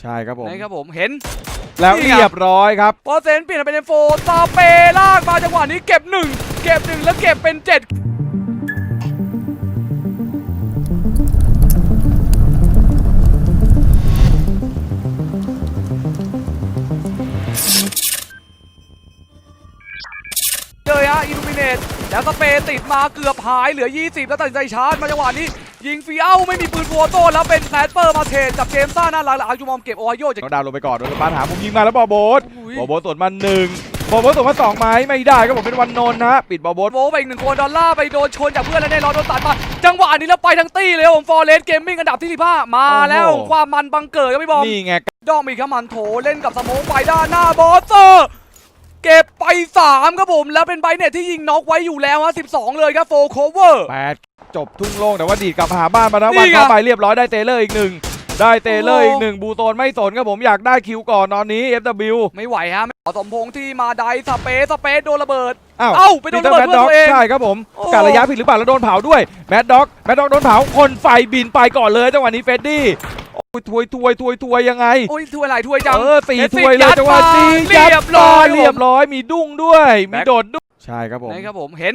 ใช่ครับผมนะครับผมเห็น แล้วนี่ไงเรียบร้อยครับพอเซนเปลี่ยนเป็นโฟซาเปลากมาจังหวะนี้เก็บหนึ่งเก็บหนึ่งแล้วเก็บเป็นเจ็ดเลยฮะอิลูมิเนตแล้วสเปย์ติดมาเกือบหายเหลือ 20 แล้วตัดสินใจชาร์จมาจังหวะนี้ ยิงฟรีเอ้าไม่มีปืนโฟโต้แล้วเป็นแคสเปอร์มาเทรดกับเจมส์ซ่าหน้าหลังแล้วอาร์จูมอมเก็บโอไฮโอจากน้องดาวลงไปก่อนโดนปานหามุมยิงมาแล้วบอลโบสอุ้ยบอลโบสสวนมาหนึ่งบอลโบสสวนมาสองไหมไม่ได้ครับผมเป็นวันนนท์นะฮะปิดบอลโบสโวไปอีกหนึ่งคนดอลลาร์ไปโดนชนจากเพื่อนแล้วแน่นอนโดนตัดมาจังหวะนี้แล้วไปทั้งตี้เลยครับผมฟอร์เรสเกมมิ่งอันดับที่15มาแล้วความมันบังเกิดครับพี่บอมนี่ไงดอมอีกครับมันโถเล่นกับสโมองไปด้านหน้าบอสเซอร์เก็บไป3ครับผมแล้วเป็นไบเน็ตที่ยิงน็อกไว้อยู่แล้วฮะ12 เลยครับโฟโคเวอร์แปด จบทุ่งโล่งแต่ว่าดีดกลับหาบ้านมานะนี่วันไงเข้าไปเรียบร้อยได้เตเลอร์อีกหนึ่งได้เตเลอร์โอ้อีกหนึ่งบูโตนไม่สนครับผมอยากได้คิวก่อนตอนนี้ FW ไม่ไหวฮะขอสมพงษ์ที่มาไดสเปซสเปซโดนระเบิดอ้าวเอ้าไปโดนระเบิดแมดเพื่อนด็อกตัวเองใช่ครับผมโอ้การระยะผิดหรือเปล่าแล้วโดนเผาด้วยแมดด็อกแมดด็อกโดนเผาคนไฟบินไปก่อนเลยจังหวะนี้เฟดดี้โอ้ยถวยถวยถวยถวยยังไงโอ้ยถ้วยไหลถ้วยจังเออสี่เอสซิถ้วยเลยยัดจังหวะมาสี่เรียบร้อยเรียบร้อยมีดุ้งด้วยมีแบ็คโดดด้วยใช่ครับผมนะครับผมเห็น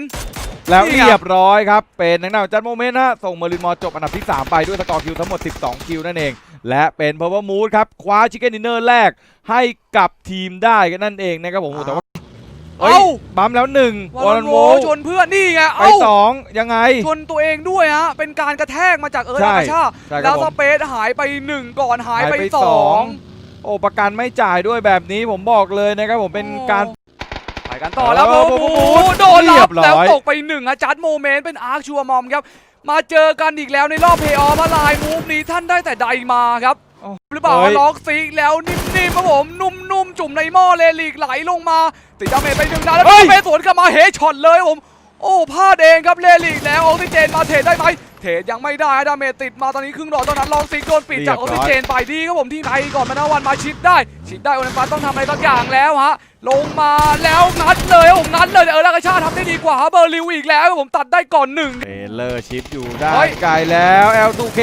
แล้วนี่ไงเรียบร้อยครับ เป็นนักหนาจัดโมเมนต์ฮะส่งเมอรินมอร์จบอันดับที่ 3 ไปด้วยสกอร์คิวทั้งหมด 12 คิวนั่นเอง และเป็นเพ r ร์ m มูดครับ คว้าชิคเก้นดินเนอร์แรกให้กับทีมได้กันนั่นเองนะครับผมแต่ว่าเอ้ยเอ้าบัมแล้วหนึ่งวอวอลลันโวโวชนเพื่อนนี่ไงไปเอ้าสองยังไง ชนตัวเองด้วยฮะ เป็นการกระแทกมาจากเอิร์ธใช่อาชาใช่คแล้รับวผสมเปซหายไปหนึ่งก่อนหายไปหายไปสสอองงโอ้ประกันไม่จ่ายด้วยแบบนี้ผมบอกเลยนะครับผมเป็นการไป กันต่อแล้วเอโอ้อโหโอ้โหโดนเรีรัยบบร้อยแล้วตกไปหนึ่งอะจัดโมเมนต์เป็นอาร์คชัวร์มอมครับ มาเจอกันอีกแล้วในรอบเพย์ออฟลายมูฟนี้ท่านได้แต่ใดมาครับโอ้หรือเปล่าเฮ้ยล็อกซีกแล้วนิ่มๆครับผมนุ่มๆจุ่มในหม้อเลลิกไหลลงมาติดดาเมจไปหนึ่งนัดแล้วเฮ้ยเปสวนกลับมาเฮช็อตเลยครับผมโอ้พลาดเองครับเลลิกแล้วออกซิเจนมาเทรดได้ไหมเทรดยังไม่ได้ดาเมจติดมาตอนนี้ครึ่งหลอดตอนนั้นลองซิกโดนปิดจากออกซิเจนไปดีครับผมที่ไทยก่อนมานาวันมาชิปได้ ชิปได้โอลิมปัสต้องทำอะไรสักอย่างแล้วฮะ ลงมาแล้วงัดเลยครับผมงัดเลยเออลากาชาทำได้ดีกว่าฮะเบอร์ลิวอีกแล้วครับผมตัดได้ก่อนหนึ่งเซเลอร์ชิปอยู่ได้เฮ้ยไกลแล้ว L2K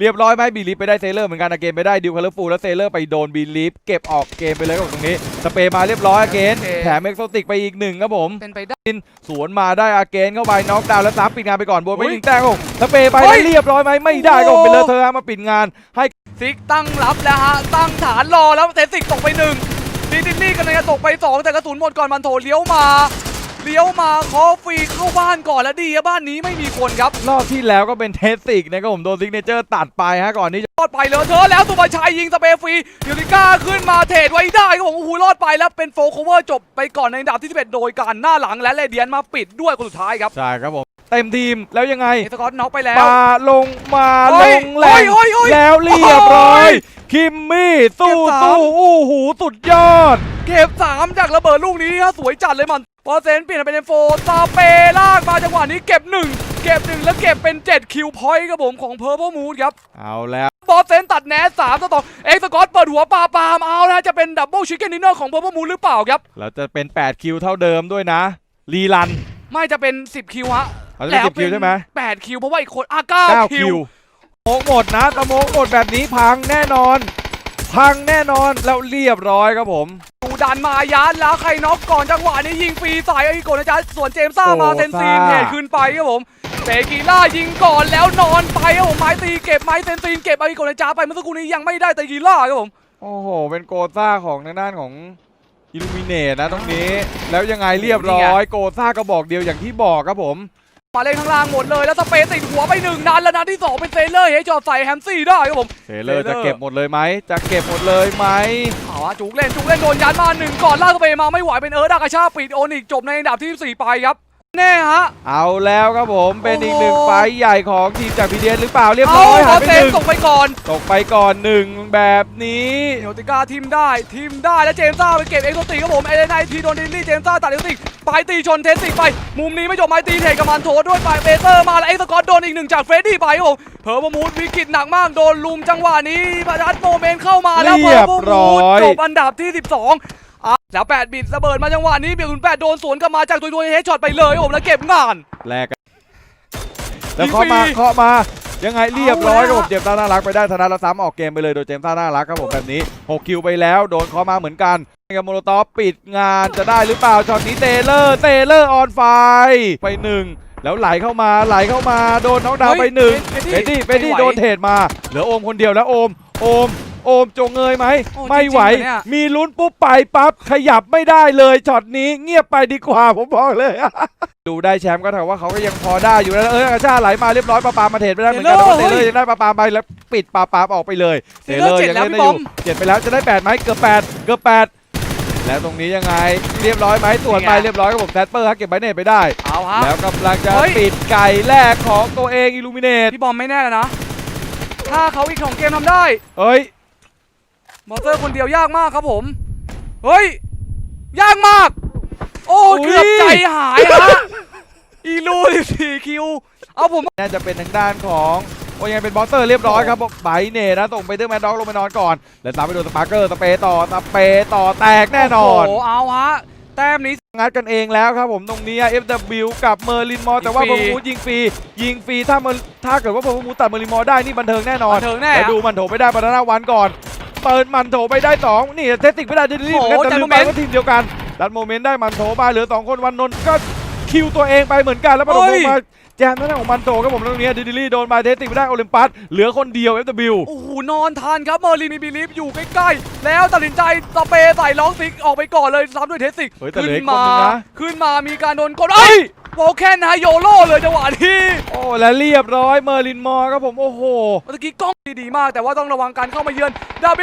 เรียบร้อยไหมบีลีฟไปได้เซเลอร์เหมือนกันนะเกมไปได้ดิวคาร์ฟูแล้วเซเลอร์ไปโดนบีลีฟเก็บออกเกมไปเลยครับผมตรงนี้สเปรย์มาเรียบร้อยอาเกนแถมเอ็กโซติกไปอีกหนึ่งครับผมเป็นไปได้สวนมาได้อาเกนเข้าไปน็อกดาวน์แล้วซับปิดงานไปก่อนบนไปเฮ้ยหนึ่งแต้มครับผมสเปรย์ไปเฮ้แล้วยเรียบร้อยไหมไม่ได้ครับผมโอ้เป็นเลอเธอร์มาปิดงานให้ซิกตั้งรับแล้วฮะตั้งฐานรอแล้วเซซิกตกไปหนึ่ง ดิดิลลี่กันเลยจะตกไปสองแต่กระสุนหมดก่อนมันโถเลี้ยวมา เลี้ยวมาคอฟรีเข้าบ้านก่อนแล้วดีอะบ้านนี้ไม่มีคนครับ รอบที่แล้วก็เป็นเทสติกนะครับผมโดนซิกเนเจอร์ตัดไปฮะก่อนที่จะรอดไปเลยเธอะแล้วสุภาชัยยิงสเปรย์ฟรียูริก้าขึ้นมาเทรดไว้ได้ครับผมโอ้โหรอดไปแล้วเป็นโฟร์โคเวอร์จบไปก่อนในอันดับที่11โดยการหน้าหลังและเลเดียนมาปิดด้วยคนสุดท้ายครับใช่ครับผมเต็มทีมแล้วยังไงเอสกอตน็อกไปแล้ว ปาลงมาเฮ้ลยงแรงเฮ้ยเฮ้ย แล้วเรียบร้อโอ้ยย คิมมี่สู้เก็บสามสู้อู้หูสุดยอด เก็บสามจากระเบิดลูกนี้ฮะสวยจัดเลยมันพอเซนเปลี่ยนเป็นโฟซาเปลากมาจังหวะนี้เก็บหนึ่งเก็บหนึ่งแล้วเก็บเป็น 7 คิวพอยต์ครับผมของเพอร์เพ e มูดครับ เอาแล้วบอสเซนตัดแนสสามต่อต่อเอ็กซ์สกอตเปิดหัวปาปามเอาแล้วจะเป็นดับเบิลชิคเก้นดินเนอร์ของเพอร์เพ e มูดหรือเปล่าครับเราจะเป็น 8 คิวเท่าเดิมด้วยนะ รีรัน ไม่จะเป็น 10 คิวฮะเราจะเป็น10คิวใช่ไหม8คิวเพราะว่าอีกคนอะ9 9คิคิววโม กหมดนะตะโมกหมดแบบนี้พังแน่นอน พังแน่นอนแล้วเรียบร้อยครับผมดูดันมายันแล้วใครน็อกก่อนจังหวะนี้ยิงฟรีใส่ไอ้โกนะจ๊ะส่วนเจมส์ซ่ามาโอ้เซนซีนซ่าเหตุขึ้นไปครับผมเตกีล่ายิงก่อนแล้วนอนไปครับผมไม้ตีเก็บไม้เซนซีนเก็บไอ้โกนะจ๊ะไปเมื่อสักครู่นี้ยังไม่ได้เตกีล่าครับผมโอ้โห เป็นโกซ่าของทางด้านของอิลูมิเนตนะตรงนี้ แล้วยังไงเรียบร้อย โกซ่ากระบอกเดียวอย่างที่บอกครับผม มาเล่นข้างล่างหมดเลยแล้วสเปซติดหัวไปหนึ่งนัดแล้วนัดที่สองเป็นเซเลอร์เฮจอดใส่แฮมซี่ได้ครับผมเซเลอร์เซเลอร์จะเก็บหมดเลยไหมจะเก็บหมดเลยไหมเอาวะจุกเล่นจุกเล่นโดนยัดมาหนึ่งก่อนลากสเปซมาไม่ไหวเป็นเอิร์ดากาชาปิดโอนิกจบในอันดับที่สี่ไปครับ แน่ฮะ เอาแล้วครับผมเป็นอีกหนึ่งโอ้โหไฟท์ใหญ่ของทีมจากพีเดียนหรือเปล่าเรียบเอาร้อยบหาอยสไปเซหนนึ่งส่งไปก่อน ตกไปก่อนหนึ่งแบบนี้เนติก้าทีมได้ทีมได้แล้วเจมส์ซ่าไปเก็บเอ็กโซติกครับผมเอเลนไนทีโดนดิลลี่เจมส์ซ่าตัดเอ็กโซติกไปตีชนเทสติกไป มุมนี้ไม่จบไม้ตีเทกับมันโถด้วยไปเบเตอร์มาแล้วเอ็กซ์สกอตโดนอีกหนึ่งจากเฟรดดี้ไปครับผมเพอร์บมูดวิกฤตหนักมากโดนลุมจังหวะนี้ประดัดโมเมนต์เข้ามาแล้วเพเรีอยร์บบมูร้ดอยจบอันดับที่ 12อะ แล้ว8บิตระเบิดมาจังหวะนี้เบียร์คุณแปดโดนสวนกลับมาจากตัวตัวเฮดช็อตไปเลยครับผมแล้วเก็บงาน แลกกันแล้วเคาะมายิงฟรีเคาะมา ยังไงเรียบร้อยเอาครับแล้วผมเจมส์ต้าน่ารักไปได้ธนาแล้วซ้ำออกเกมไปเลยโดยเจมส์ต้าน่ารักครับผมแบบนี้6คิวไปแล้วโดนเคอมาเหมือนกันกับโมโลตอฟปิดงานจะได้หรือเปล่าช็อตนี้เตเลอร์เตเลอร์ออนไฟไปหนึ่งแล้วไหลเข้ามาไหลเข้ามาโดนน็อกดาวน์ไปหนึ่งเฮ้ยเฟดดี้เฟดดี้ไม่ไหวโดนเทรดมาเหลือโอมคนเดียวแล้วโอมโอม โอมจงเงยไหมโอ้ไม่ไหว จริงๆเหรอเนี่ย มีลุ้นปุ๊บไปปั๊บขยับไม่ได้เลยช็อตนี้เงียบไปดีกว่าผมบอกเลย ดูได้แชมป์ก็เท่าว่าเขาก็ยังพอได้อยู่นะเออกระชาไหลมาเรียบร้อยปาปามาเทรดไปได้เหมือนกันแต่ว่าเตเลอร์ยังได้ปาปาไปแล้วปิดปาปาออกไปเลยเทเลอร์เจ็ดยังแล้วเล่นพี่ได้บออมยู่เจ็ดไปแล้วจะได้แปดไหมเกือบแปดเกือบแปดแล้วตรงนี้ยังไงเรียบร้อยไหมตรวจไปนี่ไงเรียบร้อยครับผมแซดเปอร์ครับเก็บไบเนตไปได้ เอาฮะ แล้วกำลังจะเฮ้ย ปิดไก่แรกของตัวเองอิลูมิเนตพี่บอมไม่แน่แล้วนะ ถ้าเขาอีกของเกมทำได้ เอ้ย มอเตอร์คนเดียวยากมากครับผม เฮ้ย ยากมาก โอ้อุ๊ยเกือบใจหายฮะอีลู14คิว เอาผม น่าจะเป็นทางด้านของโอ้ยยังเป็นบอสเตอร์เรียบร้อยครับบอกไบเนตนะส่งไปเดอร์แมนด็อกลงไปนอนก่อน แล้วตามไปโดนสปาร์เกอร์สเปรย์ต่อสเปรย์ต่อแตกแน่นอนโอ้โหเอาฮะแต้มนี้งัดกันเองแล้วครับผมตรงนี้ FW กับเมอร์ลินมอร์แต่ว่ายิพงฟรีมูดยิงฟรียิงฟรีถ้าเมอร์ถ้าเกิดว่าพมูดตัดเมอร์ลินมอร์ได้นี่บันเทิงแน่นอนบันเทิงแน่แล้วดูมันโถไปได้บานาน่าวันก่อน เปิดมันโถไปได้สองนี่เทสติกไม่ได้ดิลี่เหมือนกันโอ้โหแต่ลืมจัไปดโมเมนต์ว่าทีมเดียวกันดันโมเมนต์ได้มันโถมาเหลือสองคนวันนนท์ก็คิวตัวเองไปเหมือนกันแล้วปฐมพงษ์มาแจมทางด้านของมันโถครับผมตรงนี้ดิลี่โดนมาเทสติกไม่ได้โอลิมปัสเหลือคนเดียว FW โอ้โหนอนทานครับเมอร์ลินมีบิลีฟอยู่ใกล้ๆ แล้วตัดสินใจสเปรย์ใส่ล็อกซิกออกไปก่อนเลยซ้ำด้วยเทสติกเฮ้ยแต่เหลืขึ้อนอีกคนมานึงนะขึ้นมามีการโดนกดเอ้ยโวแคนนะโยโร่เลยจังหวะนี้โอ้และเรียบร้อยเมอร์ลินมอร์ครับผมโอ้โหเมื่อกี้กล้อง ดีๆมาก แต่ว่าต้องระวังการเข้ามาเยือน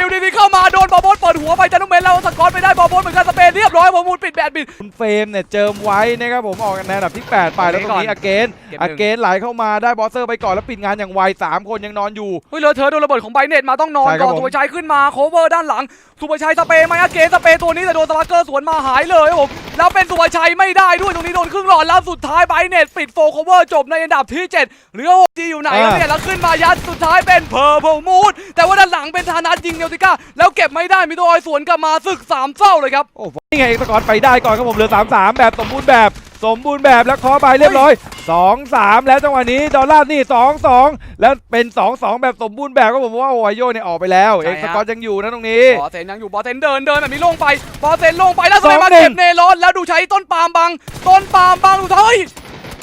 WDD เข้ามาโดนบอลโบสเปิดหัวไปจันนุเมนแล้วสกอตไปได้บอลโบสเหมือนกันสเปนเรียบร้อยผมมูลปิดแบดบิดคุณเฟรมเนี่ยเจิมไว้นะครับผมออกในอันดับที่ 8 ไปแล้วตรงนี้ก่ออนเกนเก็บหอนึ่งเกนไหลเข้ามาได้บอสเซอร์ไปก่อนแล้วปิดงานอย่างไว3คนยังนอนอยู่เฮ้ยเลอะเทอะโดนระเบิดของไบเน็ตมาต้องนอนใช่ครัก่บอนผมสุภชัยขึ้นมาโคเวอร์ด้านหลัง สุภชัยสเปรย์ไหมอะเกสเปรย์ตัวนี้แต่โดนสปาร์เกอร์สวนมาหายเลยครับผมแล้วเป็นสุภชัยไม่ได้ด้วยตรงนี้โดนครึ่งหลอดแล้วสุดท้ายไบเน็ตปิดโฟโคเวอร์จบในอันดับที่ 7 เหลือหกจีอยู่ไหนครับเนี่ยแล้วขึ้นมายัดสุดท้ายเป็นเพอร์เพลมูดแต่ว่าด้านหลังเป็นธานัทยิงเนลติก้าแล้วเก็บไม่ได้มีตัวออยสวนกลับมาศึกสามเศร้าเลยครับโอ้โหนี่ไงเอกสกอตไปได้ก่อนครับผมเหลือ 3 3 แบบสมบูรณ์แบบ สมบูรณ์แบบแล้วเคอไปเรียบร้อย 2 3 แล้วจังหวะนี้ดอลลาร์นี่ 2 2 แล้วเป็น 2 2 แบบสมบูรณ์แบบก็ผมว่าโอไฮโอเนี่ยออกไปแล้วใช่เอกฮะสกอตยังอยู่นะตรงนี้บอสเซนยังอยู่บอสเซนเดินเดินแบบนี้ลงไปบอสเซนลงไปแล้วสสองไลมาหนึ่งเก็บเนรอนแล้วดูใช้ต้นปาล์มบัง ต้นปาล์มบังดูเฮ้ย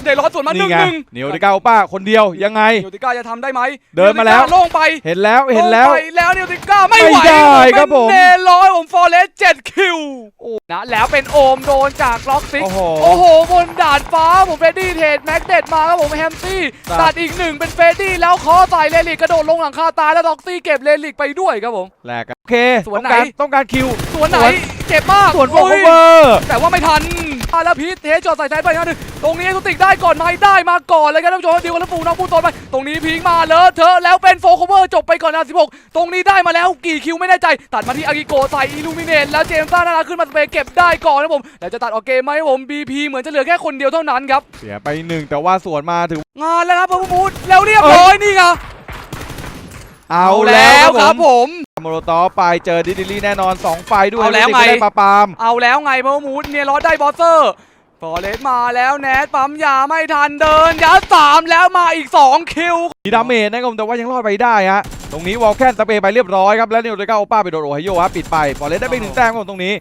เนรอนสวนมาหนึ่นี่งไงหนึ่งเหนียวดิก้าโอป้าคนเดียวยังไงเนลติก้าจะทำได้ไหมเดินมาแล้วเนลติก้ลงไปเห็นแล้วเห็นแล้วงไปแล้วเนลติก้าไม่ไม่ไหวได้ครับผมเป็นเนรอนผม ฟอร์เรสเจ็ดคิวนะแล้วเป็นโอมโดนจากล็อกซิก โอ้โห โอ้โห บนดาดฟ้าผมเฟรดดี้เทรดแม็กเด็ดมาครับผมแฮมซี่ครับ ตัดอีกหนึ่งเป็นเฟรดดี้แล้วเคอใส่เลลิกกระโดดลงหลังคาตายแล้วล็อกซี่เก็บเลลิกไปด้วยครับผม แลกกันโอเคสวนต้องการไหนต้องการคิว สวนไหนสวนเจ็บมากส่วนโฟโอ้ยเวอร์ แต่ว่าไม่ทัน อะแล้วพีทเทจอดใส่แซดไปนะหนึ่งตรงนี้ทุติกได้ก่อนไหมได้มาก่อนเลยครับท่านผู้ชมดีกว่าแล้วปูน้องปูโตนไป ตรงนี้พิงมาเลอะเทอะแล้วเป็นโฟคเวอร์จบไปก่อนนะ16 ตรงนี้ได้มาแล้วกี่คิวไม่แน่ใจ ตัดมาที่อากิโกะใส่อิลูมิเนตแล้วเจมส์ซ่านาราขึ้นมาสเปรย์เก็บได้ก่อนนะผมแล้วจะตัดออกเกมไหมผม BP เหมือนจะเหลือแค่คนเดียวเท่านั้นครับเสียไปหนึ่งแต่ว่าสวนมาถืองานแล้วครับพ่อมูดแล้วเรียบร้อยนี่ไงเอาแล้วครับผม โมโรตอฟไปเจอดิดิลี่แน่นอน 2 ไฟด้วยเอาแล้วดิดิลี่ไงได้ปาปาม เอาแล้วไงพ่อมูดเนี่ยรอดได้บอสเซอร์ฟอร์เรสมาแล้วแนทปั๊มยาไม่ทันเดินยัดสามแล้วมาอีก 2 คิวมีดาเมจนะครับผมแต่ว่ายังรอดไปได้ฮะ ตรงนี้วอลแคนสเปรย์ไปเรียบร้อยครับ แล้วนิวเดก้าโอป้าไปโดนโอไฮโอฮะปิดไปฟอร์เรสได้ไปหนึ่งแต้มครับผมตรงนี้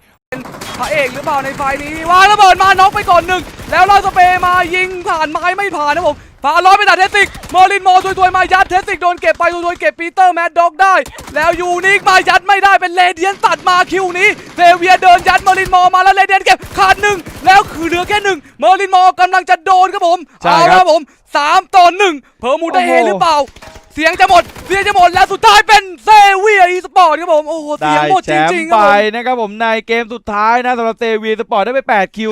พระเอกหรือเปล่าในไฟล์นี้วางระเบิดมาน็อกไปก่อนหนึ่งแล้วลอยสเปรย์มายิงผ่านไม้ไม่ผ่านนะผมฟาร้อยไปตัดเทสติกเมอร์ลินโมถวยๆมายัดเทสติกโดนเก็บไปถวยๆเก็บปีเตอร์แมดด็อกได้ แล้วยูนิคมายัดไม่ได้เป็นเลเดียนตัดมาคิวนี้เซเวียเดินยัดเมอร์ลินโมมาแล้วเลเดียนเก็บขาดหนึ่งแล้วคือเหลือแค่หนึ่งเมอร์ลินโมกำลังจะโดนครับผมใช่เอาครัละบครับผมสามต่อหนึ่งเพอร์มูได้เฮโอ้โหหรือเปล่า เสียงจะหมด เสียงจะหมดแล้วสุดท้ายเป็นเซเวียอีสปอร์ตครับผม โอ้โห เสียงหมดจริงๆคไปรับผม นะครับผมในเกมสุดท้ายนะสำหรับเซวีสปอร์ตได้ไป 8 คิว